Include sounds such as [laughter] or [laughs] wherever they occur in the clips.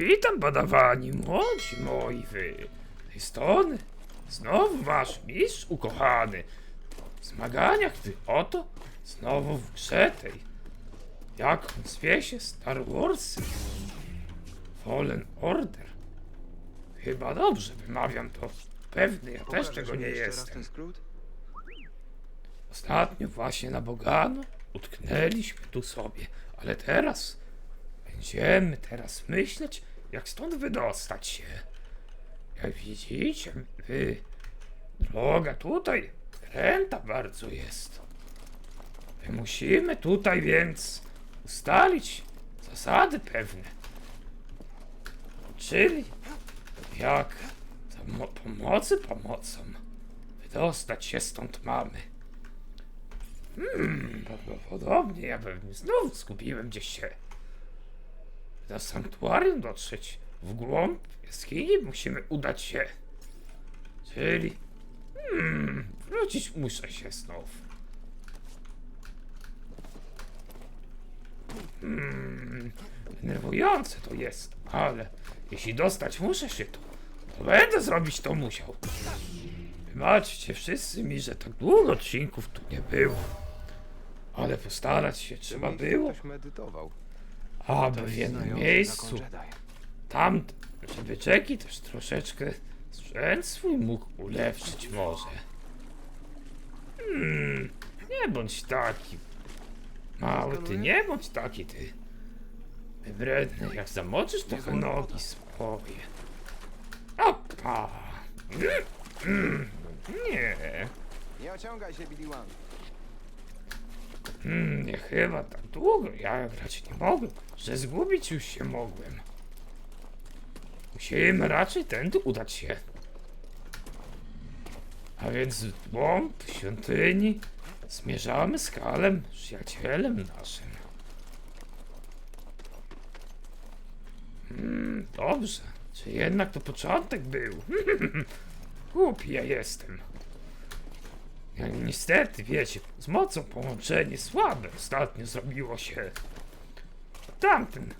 Witam, badawani, młodzi moi wy. Tej strony znowu wasz mistrz ukochany. W zmaganiach wy oto znowu w grze tej. Jak on zwie się Star Warsy? Fallen Order. Chyba dobrze wymawiam to. Pewny, ja też tego nie jestem. Ostatnio właśnie na Bogano utknęliśmy tu sobie, ale teraz będziemy teraz myśleć, jak stąd wydostać się. Jak widzicie, wy, droga tutaj kręta bardzo jest. My musimy tutaj więc ustalić zasady pewne. Czyli jak pomocy pomocą wydostać się stąd mamy. Hmm, prawdopodobnie ja pewnie znów zgubiłem gdzieś się. Do sanktuarium dotrzeć w głąb jaskini musimy udać się. Czyli... Hmm, wrócić muszę się znów. Hmm, denerwujące to jest, ale jeśli dostać muszę się tu, to będę zrobić to musiał. Wybaczcie wszyscy mi, że tak długo odcinków tu nie było. Ale postarać się trzeba było, Ktoś medytował. Aby w jednym miejscu, tam, żeby Jackie też troszeczkę sprzęt swój mógł ulepszyć może. Hmm, nie bądź taki. Mały ty, nie bądź taki ty. Wybredny, jak zamoczysz trochę nogi swoje. Opa! Mm, mm, Nie. Nie ociągaj się, Billy One. Mm, nie chyba tak długo. Ja grać nie mogę, że zgubić już się mogłem. Musimy raczej tędy udać się. A więc w głąb świątyni zmierzamy z Kalem, przyjacielem naszym. Mm, dobrze. Czy jednak to początek był? [laughs] Głupi ja jestem. Ja niestety, wiecie, z mocą połączenie słabe ostatnio zrobiło się. Tamten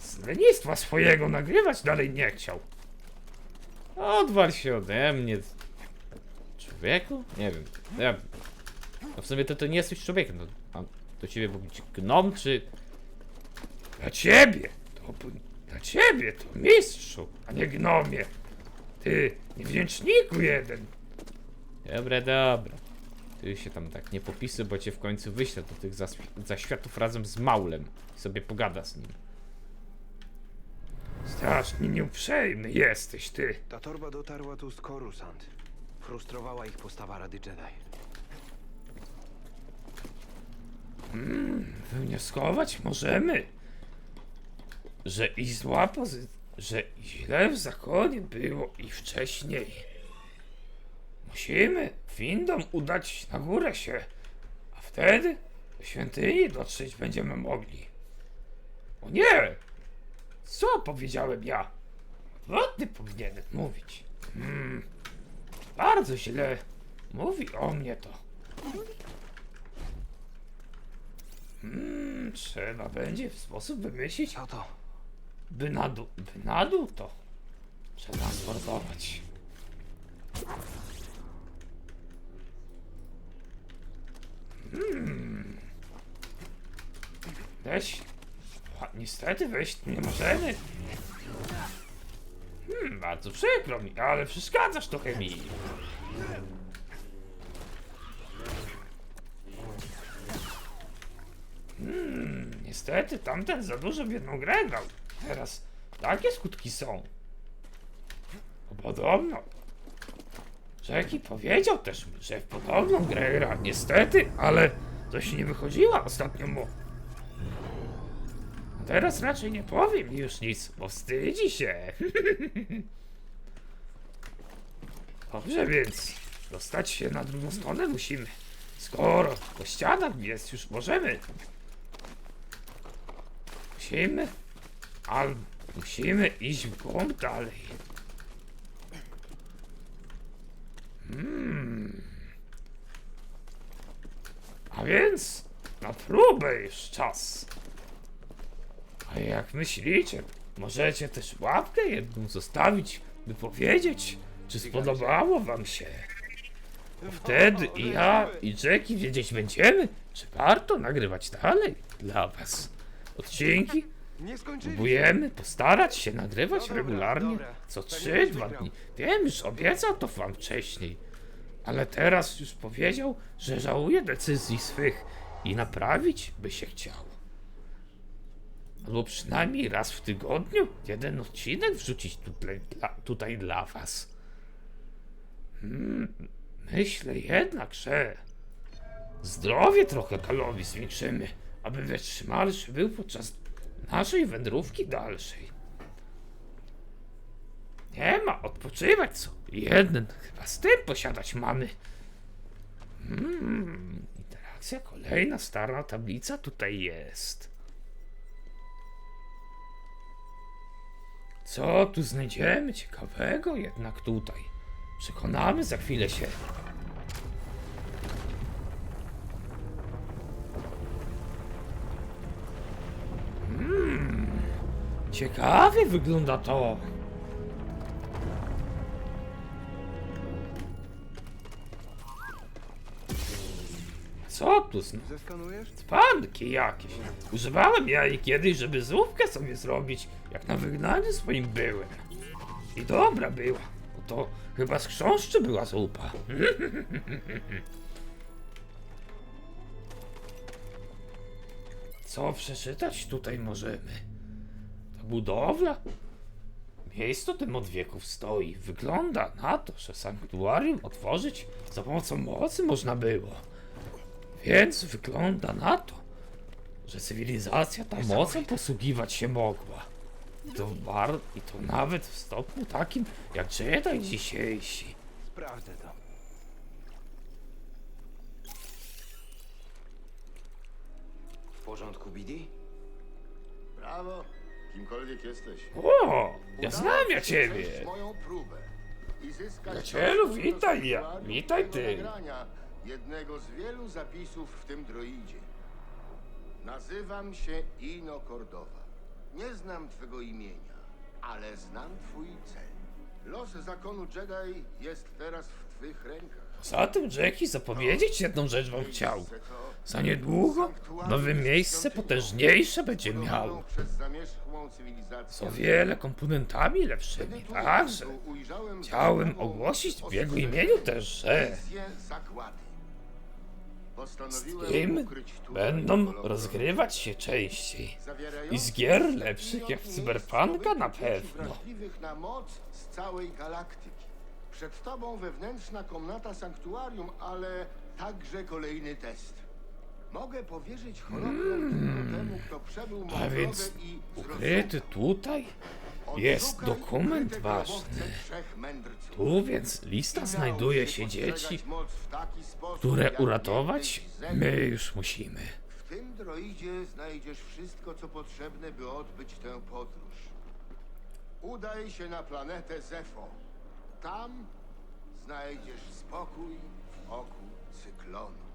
z lenistwa swojego nagrywać dalej nie chciał. Odwal się ode mnie. Człowieku? Nie wiem. Ja... No w sumie to, to nie jesteś człowiekiem. No, a do ciebie mówić gnom, czy... Dla ciebie, to dla ciebie to mistrzu, a nie gnomie. Ty, niewdzięczniku jeden. Dobra, dobra. Ty się tam tak nie popisy, bo cię w końcu wyślę do tych zaświatów razem z Maulem. I sobie pogada z nim. Strasznie nieuprzejmy jesteś ty. Ta torba dotarła tu z Coruscant. Frustrowała ich postawa Rady Jedi. Wnioskować możemy, że i zła pozy- że i źle w zakonie było i wcześniej. Musimy windą udać na górę się, a wtedy do świątyni dotrzeć będziemy mogli. O nie! Co powiedziałem ja? Odwrotnie powinienem mówić. Hmm. Bardzo źle mówi o mnie to. Hmm, trzeba będzie w sposób wymyślić, Co to? by na dół, by na dół to przetransportować. Hmm. Weź. Niestety wejść nie możemy. Hmm, bardzo przykro mi, ale przeszkadzasz trochę mi. Hmm, niestety tamten za dużo w jedną grę grał. Teraz takie skutki są. Podobno. Jackie powiedział też, że w podobną grę gra. Niestety, ale coś nie wychodziła ostatnio mu. Teraz raczej nie powiem już nic, bo wstydzi się. [laughs] Dobrze więc, dostać się na drugą stronę musimy. Skoro po ścianach jest, już możemy. Musimy, ale musimy iść w głąb dalej. Hmm. A więc na próbę już czas. A jak myślicie, możecie też łapkę jedną zostawić, by powiedzieć, czy spodobało wam się. Wtedy i ja, i Jackie wiedzieć będziemy, czy warto nagrywać dalej dla was. Odcinki Nie próbujemy postarać się nagrywać dobra, regularnie dobra. co 3 będziesz dwa wygrał. dni. Wiem, już obiecał to wam wcześniej. Ale teraz już powiedział, że żałuje decyzji swych i naprawić by się chciał. Albo przynajmniej raz w tygodniu jeden odcinek wrzucić tutaj dla, tutaj dla was. Hmm, myślę jednak, że zdrowie trochę Kalowi zwiększymy, aby wytrzymalszy był podczas naszej wędrówki dalszej. Nie ma odpoczywać co? Jeden chyba z tym posiadać mamy. Hmm, interakcja kolejna stara tablica tutaj jest. Co tu znajdziemy ciekawego jednak tutaj? Przekonamy za chwilę się. Ciekawie wygląda to. Co tu znowu? Zeskanujesz? Panki jakieś. Używałem ja jej kiedyś, żeby zupkę sobie zrobić, jak na wygnaniu swoim byłem. I dobra była, bo to chyba z chrząszczy była zupa. [laughs] Co przeczytać tutaj możemy? Ta budowla? Miejsce tym od wieków stoi. Wygląda na to, że sanktuarium otworzyć za pomocą mocy można było. Więc wygląda na to, że cywilizacja ta mocą posługiwać się mogła. I to, bar- I to nawet w stopniu takim jak Jedi dzisiejsi. Sprawdzę to. W porządku, Bidi? Brawo, kimkolwiek jesteś. O, ja znam ja ciebie. moją próbę i zyskać Przyjacielu, dostęp do witaj ja- sanktuarium witaj tego ty. nagrania, jednego z wielu zapisów w tym droidzie. Nazywam się Ino Cordowa. Nie znam twego imienia, ale znam twój cel. Los zakonu Jedi jest teraz w twych rękach. Poza tym Jackie zapowiedzieć jedną rzecz wam chciał. Za niedługo nowe miejsce potężniejsze będzie miało. Z o wiele komponentami lepszymi. Także chciałem za ogłosić w jego imieniu też, że z tym będą rozgrywać się częściej. i z gier lepszych jak w Cyberpunka na pewno. Przed tobą wewnętrzna komnata sanktuarium, ale także kolejny test. Mogę powierzyć hologram tylko temu, kto przebył. A więc i ukryty tutaj jest Odszukaj dokument ukryte ważny. grobowce trzech mędrców. Tu więc lista znajduje się dzieci, które uratować my już musimy. W tym droidzie znajdziesz wszystko, co potrzebne, by odbyć tę podróż. Udaj się na planetę Zefo. Tam znajdziesz spokój w oku cyklonu.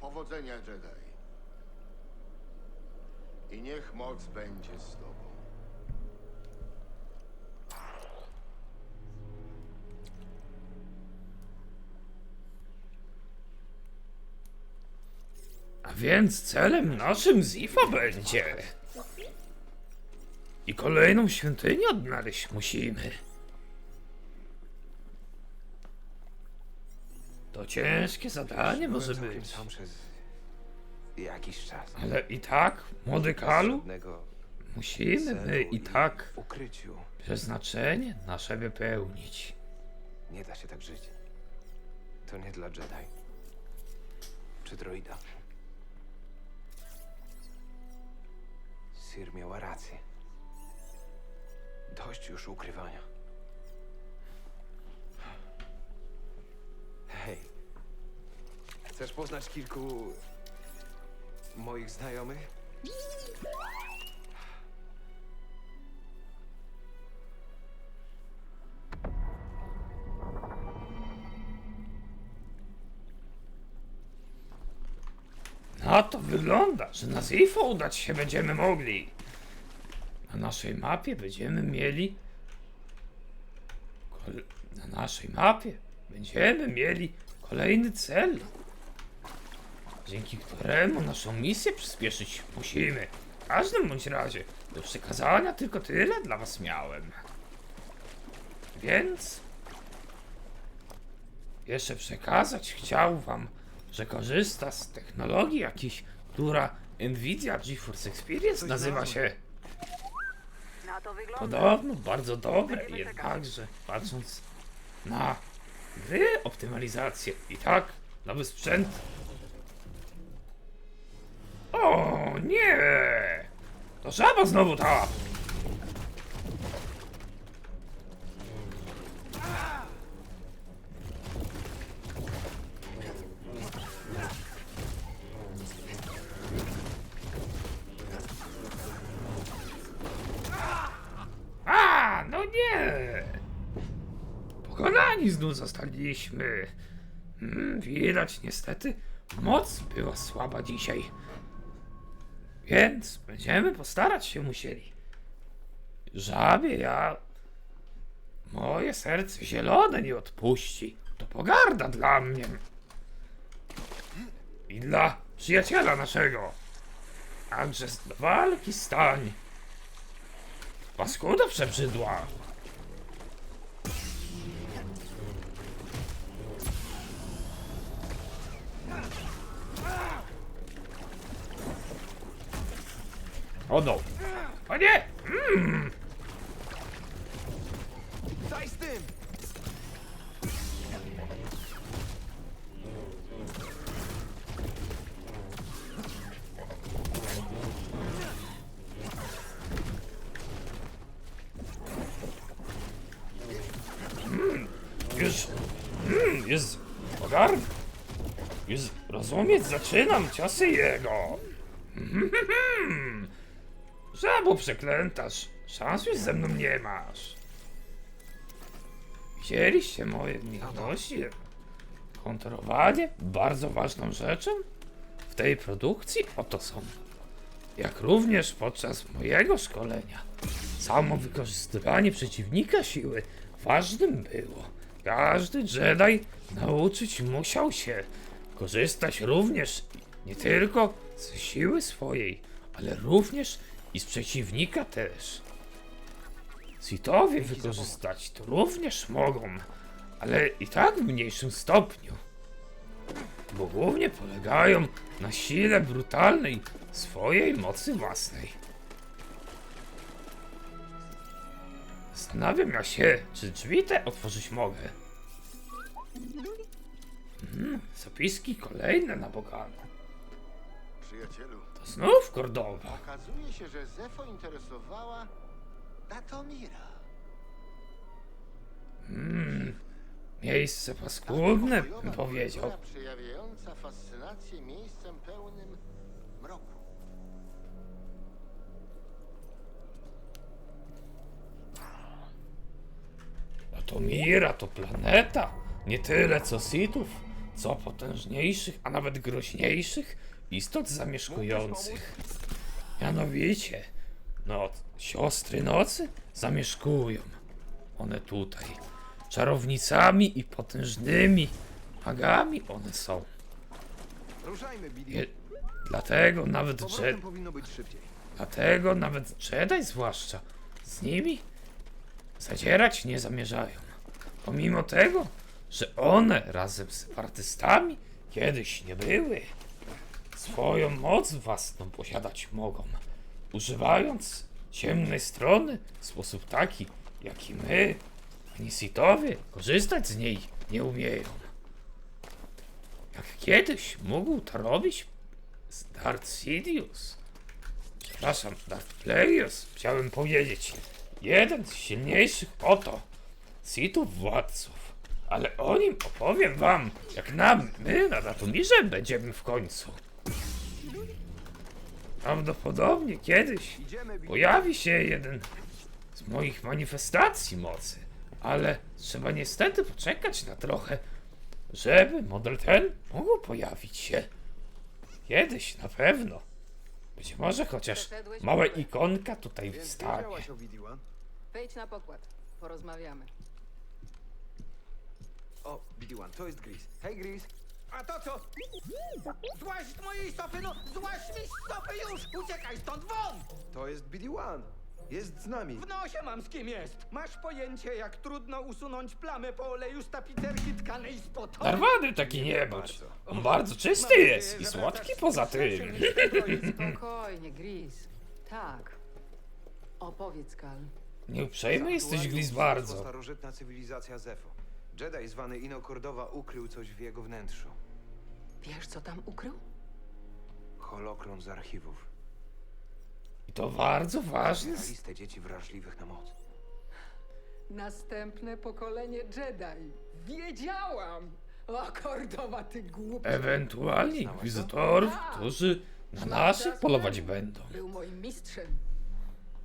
Powodzenia, Jedi. I niech moc będzie z tobą. A więc celem naszym Zifa będzie. I kolejną świątynię odnaleźć musimy. To ciężkie zadanie może Byłem całkiem być. sam przez jakiś czas. Ale i tak, młody Kalu, żadnego musimy my celu i tak W ukryciu przeznaczenie nasze wypełnić. nie da się tak żyć. To nie dla Jedi. Czy droida. Sir miała rację. Dość już ukrywania. Hej. Chcesz poznać kilku moich znajomych? Na to wygląda, że na Zifo udać się będziemy mogli. Na naszej mapie będziemy mieli. Na naszej mapie będziemy mieli kolejny cel. Dzięki któremu naszą misję przyspieszyć musimy. W każdym bądź razie do przekazania tylko tyle dla was miałem. Więc jeszcze przekazać chciał wam, że korzysta z technologii jakiejś, która Nvidia GeForce Experience nazywa się Na to wygląda. podobno bardzo dobre, jednakże patrząc na gry, optymalizację i tak nowy sprzęt. O nie! To żaba znowu ta! Zostaliśmy. Mm, widać niestety, moc była słaba dzisiaj. Więc będziemy postarać się musieli. Żabie ja... Moje serce zielone nie odpuści. To pogarda dla mnie. I dla przyjaciela naszego. Także do walki stań. Paskuda przebrzydła. O no. O nie! Daj z tym! Już... Mm, jest... Ogarn... Już rozumieć zaczynam ciosy jego. Żabo przeklętasz. Szans już ze mną nie masz. Widzieliście moje umiejętności? Kontrolowanie bardzo ważną rzeczą w tej produkcji oto są. Jak również podczas mojego szkolenia. Samo wykorzystywanie przeciwnika siły ważnym było. Każdy Jedi nauczyć musiał się korzystać również nie tylko ze siły swojej, ale również i z przeciwnika też. Sithowie wykorzystać to również mogą, ale i tak w mniejszym stopniu. Bo głównie polegają na sile brutalnej swojej mocy własnej. Zastanawiam ja się, czy drzwi te otworzyć mogę. Mm, zapiski kolejne na bogano. Przyjacielu, znów Kordowa. okazuje się, że Zefo interesowała Datomira. Miejsce paskudne, bym powiedział. przejawiająca fascynację miejscem pełnym mroku. A to Mira, to planeta. Nie tyle co Sithów, co potężniejszych, a nawet groźniejszych istot zamieszkujących. Mianowicie, no, siostry nocy zamieszkują. One tutaj. Czarownicami i potężnymi magami one są. Ruszajmy. Je, dlatego nawet Jedi, dlatego nawet Jedi zwłaszcza z nimi zadzierać nie zamierzają. Pomimo tego, że one razem z separatystami kiedyś nie były, swoją moc własną posiadać mogą, używając ciemnej strony w sposób taki, jaki my, ani Sithowie, korzystać z niej nie umieją. Jak kiedyś mógł to robić Darth Sidious. Przepraszam, Darth Plagueis, chciałem powiedzieć. Jeden z silniejszych oto Sithów władców. Ale o nim opowiem wam, jak nam, my na Datumirze będziemy w końcu. Prawdopodobnie kiedyś pojawi się jeden z moich manifestacji mocy, ale trzeba niestety poczekać na trochę, żeby model ten mógł pojawić się. Kiedyś na pewno. Być może chociaż mała ikonka tutaj BD-1? Wejdź na pokład. Porozmawiamy. O, BD-1, to jest Gris. Hej, Gris. A to co? Złaź z mojej stopy, no! Złaź mi z już! Uciekaj stąd, won! To jest BD-1. Jest z nami. W nosie mam z kim jest! Masz pojęcie, jak trudno usunąć plamę po oleju z tapicerki tkanej z potopu? Darwany taki nie bądź. On bardzo czysty nadzieję, jest i słodki poza tym. [laughs] Spokojnie, Gris. Tak. Opowiedz, Kal. Nie uprzejmy jesteś, wzrosła bardzo. starożytna cywilizacja Zefo. Jedi zwany Ino Cordowa ukrył coś w jego wnętrzu. Wiesz, co tam ukrył? Holokron z archiwów. I to bardzo ważne. Na listę dzieci wrażliwych na moc. Następne pokolenie Jedi. Wiedziałam! O, Kordowa, ty głupi. Ewentualnie inkwizytorów, którzy na naszych polować będą. Był moim mistrzem.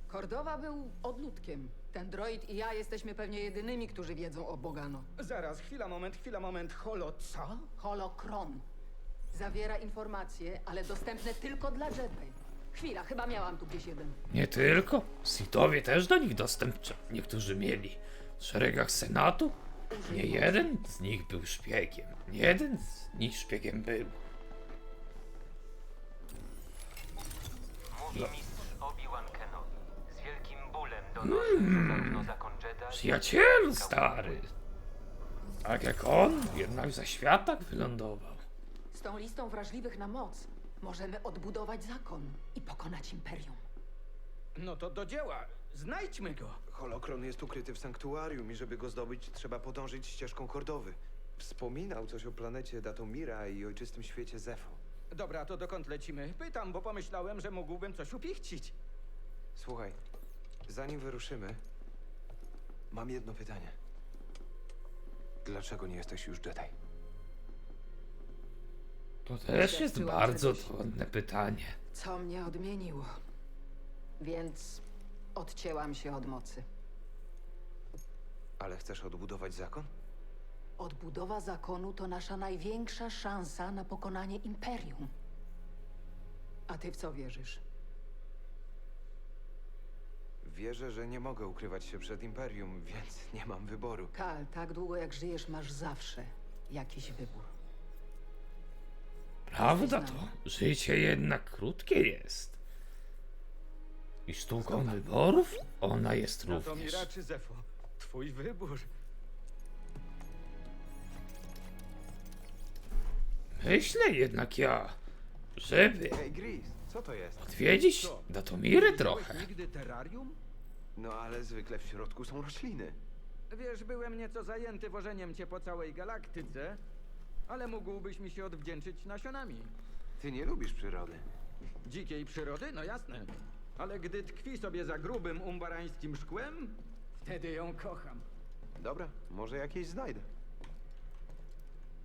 Kordowa był odludkiem. Ten droid i ja jesteśmy pewnie jedynymi, którzy wiedzą o Bogano. Zaraz, chwila, moment, chwila, moment. Holo, co? Holokron. Zawiera informacje, ale dostępne tylko dla Jedi. Chwila, chyba miałam tu gdzieś jeden. Nie tylko. Sithowie też do nich dostęp cze- niektórzy mieli. W szeregach Senatu nie jeden z nich był szpiegiem. Nie jeden z nich szpiegiem był. Mówi mistrz Obi-Wan Kenobi. Z wielkim bólem donosi, że zarówno zakon Jedi... Przyjacielu stary. Tak jak on, jednak za światak wylądował. Z tą listą wrażliwych na moc możemy odbudować zakon i pokonać imperium. No to do dzieła. Znajdźmy go. Holokron jest ukryty w sanktuarium i żeby go zdobyć, trzeba podążyć ścieżką Kordowy. Wspominał coś o planecie Datomira i ojczystym świecie Zefo. Dobra, to dokąd lecimy? Pytam, bo pomyślałem, że mógłbym coś upichcić. Słuchaj, zanim wyruszymy, mam jedno pytanie. Dlaczego nie jesteś już Jedi? To też jest Doświadczyłam bardzo czegoś. trudne pytanie. Co mnie odmieniło? Więc odcięłam się od mocy. Ale chcesz odbudować zakon? Odbudowa zakonu to nasza największa szansa na pokonanie imperium. A ty w co wierzysz? Wierzę, że nie mogę ukrywać się przed Imperium, więc nie mam wyboru. Kal, tak długo jak żyjesz, masz zawsze jakiś wybór. Prawda to, życie jednak krótkie jest. I sztuką wyborów ona jest również. Datomira czy Zefo? Twój wybór. Myślę jednak ja, żeby Hej, Gris, co to jest? odwiedzić Datomirę trochę. nigdy terrarium? No ale zwykle w środku są rośliny. Wiesz, byłem nieco zajęty wożeniem cię po całej galaktyce, ale mógłbyś mi się odwdzięczyć nasionami. Ty nie lubisz przyrody. Dzikiej przyrody? No jasne. Ale gdy tkwi sobie za grubym umbarańskim szkłem, wtedy ją kocham. Dobra, może jakieś znajdę.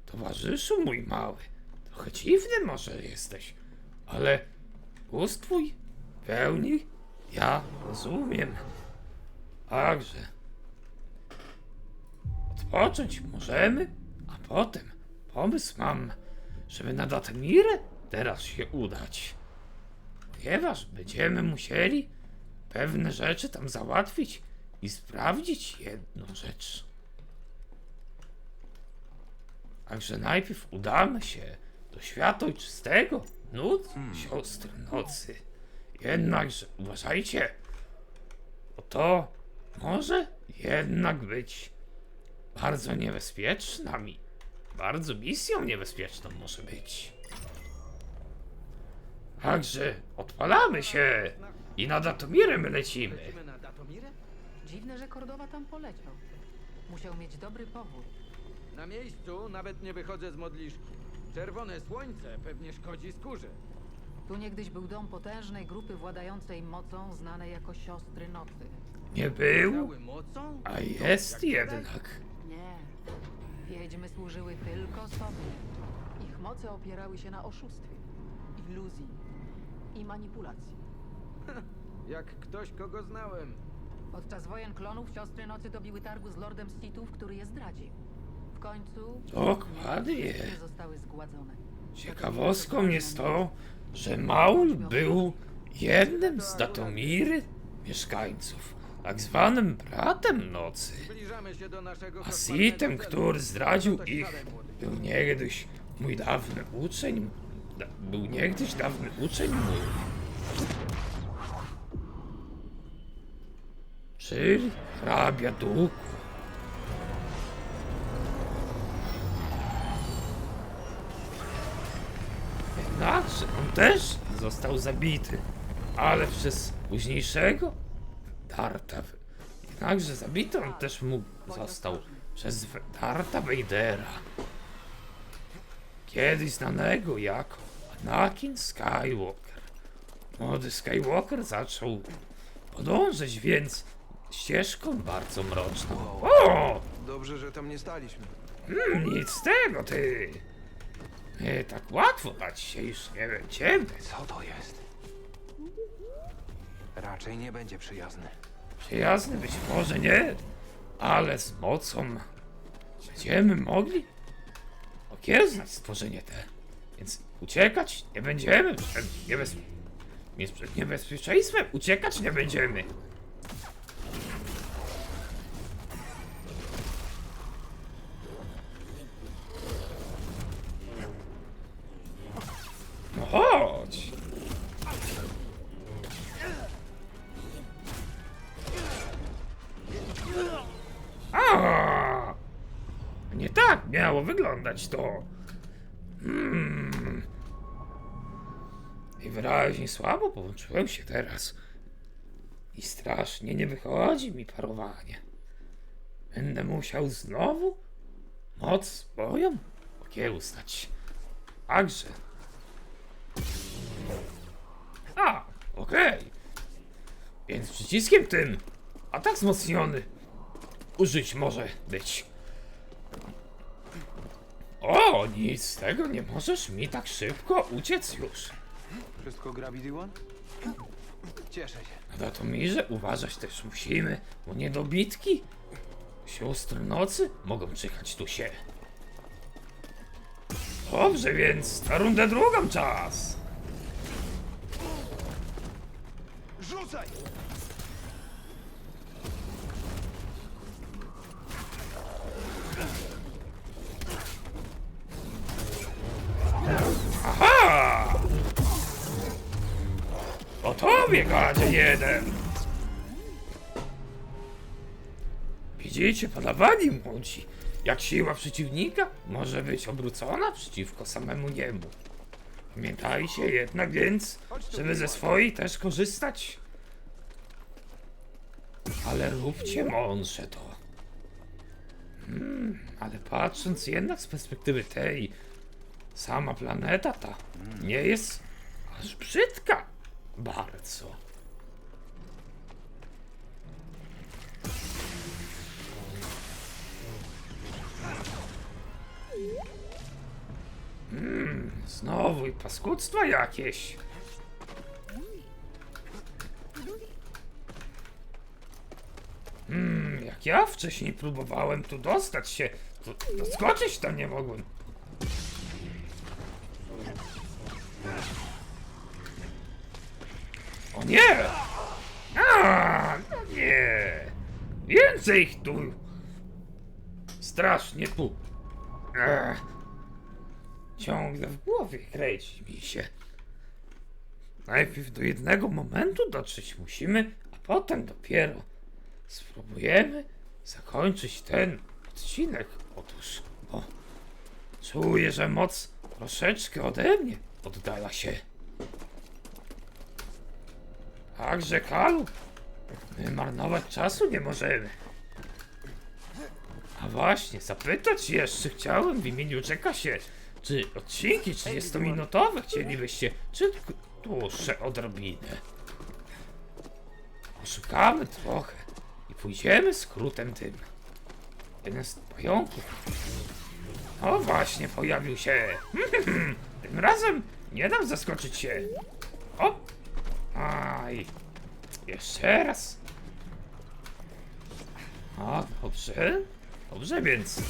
Towarzyszu mój mały, trochę dziwny może jesteś, ale ust twój pełni ja rozumiem. Także odpocząć możemy, a potem pomysł mam, żeby na Datamirę teraz się udać. Ponieważ będziemy musieli pewne rzeczy tam załatwić i sprawdzić jedną rzecz. Także najpierw udamy się do świata ojczystego, nut siostr nocy. Jednakże uważajcie, bo to może jednak być bardzo niebezpieczna mi. Bardzo misją niebezpieczną może być. Także odpalamy się i na Datomirem lecimy. Lecimy na Datomirę? Dziwne, że Kordowa tam poleciał. Musiał mieć dobry powód. Na miejscu nawet nie wychodzę z modliszki. Czerwone słońce pewnie szkodzi skórze. Tu niegdyś był dom potężnej grupy władającej mocą, znanej jako Siostry Nocy. Nie był, Cały mocą? a jest jednak. Nie. Wiedźmy służyły tylko sobie. Ich moce opierały się na oszustwie, iluzji i manipulacji. [laughs] Jak ktoś, kogo znałem. Podczas wojen klonów siostry nocy dobiły targu z lordem Sithów, który je zdradził. W końcu Dokładnie. wszystkie zostały zgładzone. Ciekawostką jest to, że Maul był jednym z Datomiry mieszkańców, tak zwanym bratem nocy. Zbliżamy się do naszego A Sitem, dokładnego który zdradził ich, był niegdyś mój dawny uczeń. Da, był niegdyś dawny uczeń mój. Czyli hrabia duchu. Jednakże on też został zabity, ale przez późniejszego Darta. Jednakże zabity on też mógł został przez Darta Vadera. Kiedyś znanego jako Anakin Skywalker. Młody Skywalker zaczął podążać więc ścieżką bardzo mroczną. O! Dobrze, że tam nie staliśmy. Mm, nic z tego, ty! Nie tak łatwo dać się już nie będziemy. Co to jest? Raczej nie będzie przyjazny. Przyjazny być może nie, ale z mocą będziemy mogli okiełznać stworzenie te. Więc uciekać nie będziemy przed, niebez... niebezpieczeństwem. Uciekać nie będziemy. Miało wyglądać to. Hmm. I wyraźnie słabo połączyłem się teraz. I strasznie nie wychodzi mi parowanie. Będę musiał znowu moc moją okiełznać. Także. A, okej. Więc przyciskiem tym atak wzmocniony użyć może być. O, nic z tego nie możesz mi tak szybko uciec już. Wszystko gra BD-1? Cieszę się. Na Datomirze uważać też musimy, bo niedobitki sióstr nocy mogą czyhać tu się. Dobrze, więc na rundę drugą czas. Rzucaj! Gadzie jeden! Widzicie, podawani młodzi, jak siła przeciwnika może być obrócona przeciwko samemu niemu. Pamiętajcie jednak więc, żeby ze swojej też korzystać. Ale róbcie mądrze to. Hmm, ale patrząc jednak z perspektywy tej, sama planeta ta nie jest aż brzydka bardzo. Mm, znowu i paskudztwa jakieś. Mm, jak ja wcześniej próbowałem tu dostać się, to doskoczyć tam nie mogłem. Więcej ich tu! Strasznie. Ech. Ciągle w głowie kręci mi się. Najpierw do jednego momentu dotrzeć musimy, a potem dopiero spróbujemy zakończyć ten odcinek. Otóż, bo czuję, że moc troszeczkę ode mnie oddala się. Także, Kalu, my marnować czasu nie możemy. A właśnie, zapytać jeszcze chciałem w imieniu Czeka się, czy odcinki 30-minutowe chcielibyście, czy dłuższe odrobinę? Poszukamy trochę i pójdziemy skrótem tym. Jeden z pająków. O właśnie, pojawił się. [laughs] Tym razem nie dam zaskoczyć się. O! Aj. Jeszcze raz. A, dobrze. Dobrze więc.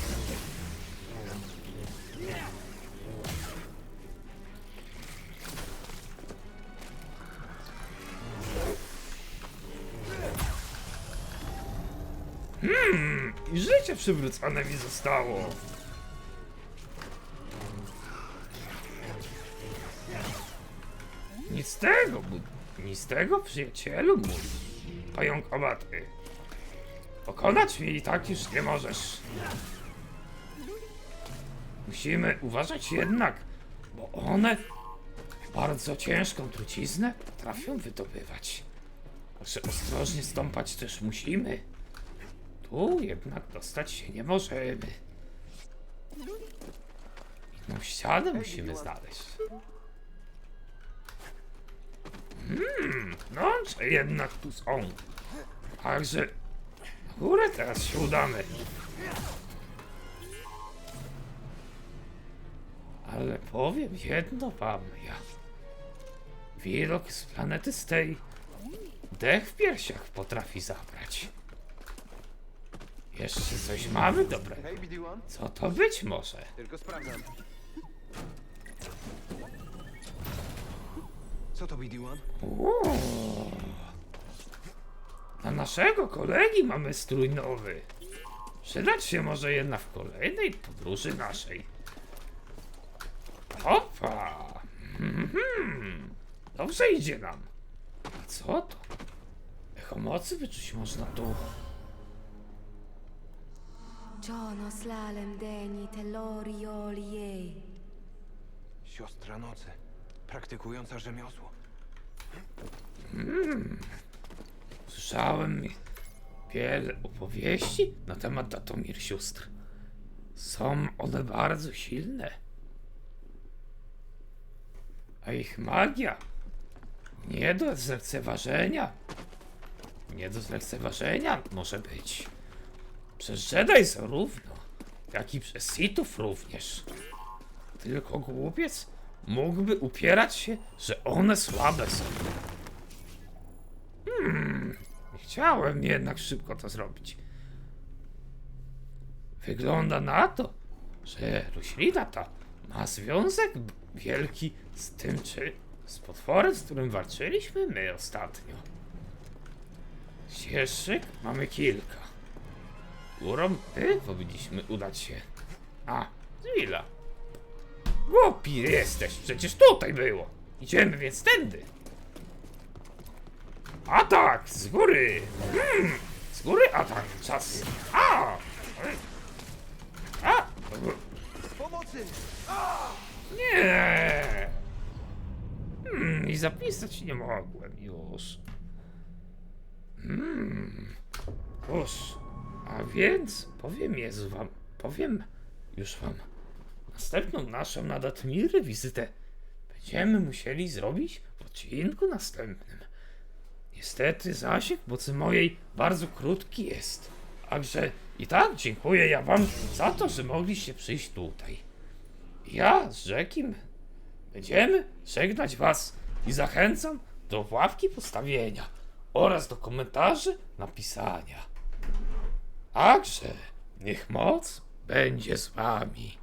Hmm, i życie przywrócone mi zostało. Nic z tego, nic z tego, przyjacielu mój. Pająk obaty. Pokonać mnie i tak już nie możesz. Musimy uważać jednak, bo one bardzo ciężką truciznę potrafią wydobywać. Także ostrożnie stąpać też musimy. Tu jednak dostać się nie możemy. Inną ścianę musimy znaleźć. Hmm, no, że jednak tu są. Także górę teraz się udamy. Ale powiem jedno wam, ja. Widok z planety z tej dech w piersiach potrafi zabrać. Jeszcze coś mamy dobrego. Hej, BD-1, Co to być może? tylko sprawdzam. Co to BD-1? Uuu. Na naszego kolegi mamy strój nowy. Przydać się może jedna w kolejnej podróży naszej. Opa! Mhm. Dobrze idzie nam. A co to? Echo mocy wyczuć można tu. Giono slalem deni telori olie. Siostra nocy, praktykująca rzemiosło. Słyszałem wiele opowieści na temat Datomir sióstr. Są one bardzo silne. A ich magia nie do zlekceważenia. Nie do zlekceważenia może być. Przez Jedi zarówno, jak i przez Sithów również. Tylko głupiec mógłby upierać się, że one słabe są. Chciałem jednak szybko to zrobić. Wygląda na to, że roślina ta ma związek wielki z tym, czy z potworem, z którym walczyliśmy my ostatnio. Ścieżek mamy kilka. Górą my powinniśmy udać się. A, chwila. Głupi jesteś, przecież tutaj było. Idziemy więc tędy. Atak! Z góry! Mm, z góry atak! Czas! A! A! Pomocy! Nie! Hmm, I zapisać nie mogłem już. Hmm. Już. A więc powiem Jezu wam, powiem już wam. Następną naszą na Datmiry wizytę będziemy musieli zrobić w odcinku następnym. Niestety zasięg mocy mojej bardzo krótki jest. Także i tak dziękuję ja wam za to, że mogliście przyjść tutaj. Ja z Rzekim będziemy żegnać was i zachęcam do ławki postawienia oraz do komentarzy napisania. Także niech moc będzie z wami.